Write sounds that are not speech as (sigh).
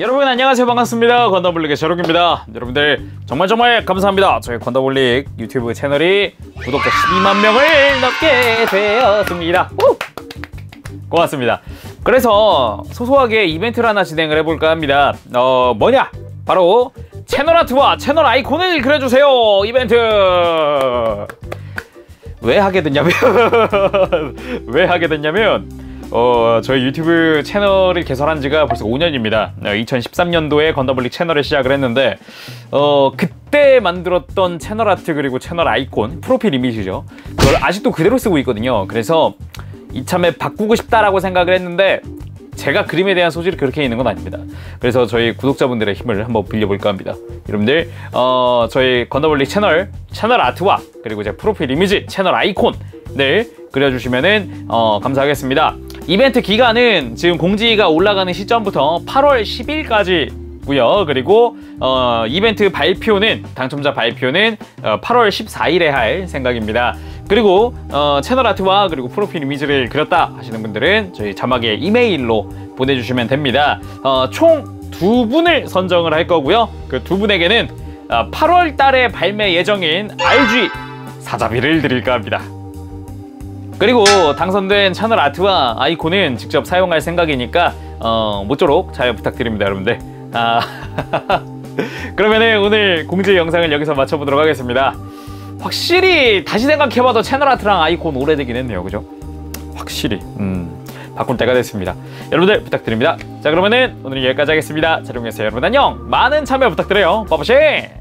여러분 안녕하세요. 반갑습니다. 건더블릭의 셔록입니다. 여러분들 정말 정말 감사합니다. 저희 건더블릭 유튜브 채널이 구독자 12만 명을 넘게 되었습니다. 우! 고맙습니다. 그래서 소소하게 이벤트를 하나 진행을 해볼까 합니다. 어 뭐냐? 바로 채널 아트와 채널 아이콘을 그려주세요. 이벤트! 왜 하게 됐냐면 (laughs) 왜 하게 됐냐면 어, 저희 유튜브 채널을 개설한 지가 벌써 5년입니다. 2013년도에 건더블릭 채널을 시작을 했는데, 어, 그때 만들었던 채널 아트 그리고 채널 아이콘, 프로필 이미지죠. 그걸 아직도 그대로 쓰고 있거든요. 그래서 이참에 바꾸고 싶다라고 생각을 했는데, 제가 그림에 대한 소질이 그렇게 있는 건 아닙니다. 그래서 저희 구독자분들의 힘을 한번 빌려볼까 합니다. 여러분들, 어, 저희 건더블릭 채널, 채널 아트와 그리고 제 프로필 이미지, 채널 아이콘을 그려주시면 은, 어, 감사하겠습니다. 이벤트 기간은 지금 공지가 올라가는 시점부터 8월 10일까지 고요. 그리고 어, 이벤트 발표는 당첨자 발표는 어, 8월 14일에 할 생각입니다. 그리고 어, 채널 아트와 그리고 프로필 이미지를 그렸다 하시는 분들은 저희 자막에 이메일로 보내주시면 됩니다. 어, 총두 분을 선정을 할 거고요. 그 두 분에게는 어, 8월 달에 발매 예정인 RG 사자비를 드릴까 합니다. 그리고 당선된 채널 아트와 아이콘은 직접 사용할 생각이니까 어, 모쪼록 잘 부탁드립니다 여러분들. 아, (laughs) 그러면은 오늘 공지 영상을 여기서 마쳐보도록 하겠습니다. 확실히 다시 생각해봐도 채널 아트랑 아이콘 오래되긴 했네요 그죠? 확실히 음, 바꿀 때가 됐습니다. 여러분들 부탁드립니다. 자 그러면은 오늘 여기까지 하겠습니다. 자룡에서 여러분. 안녕! 많은 참여 부탁드려요. 빠바시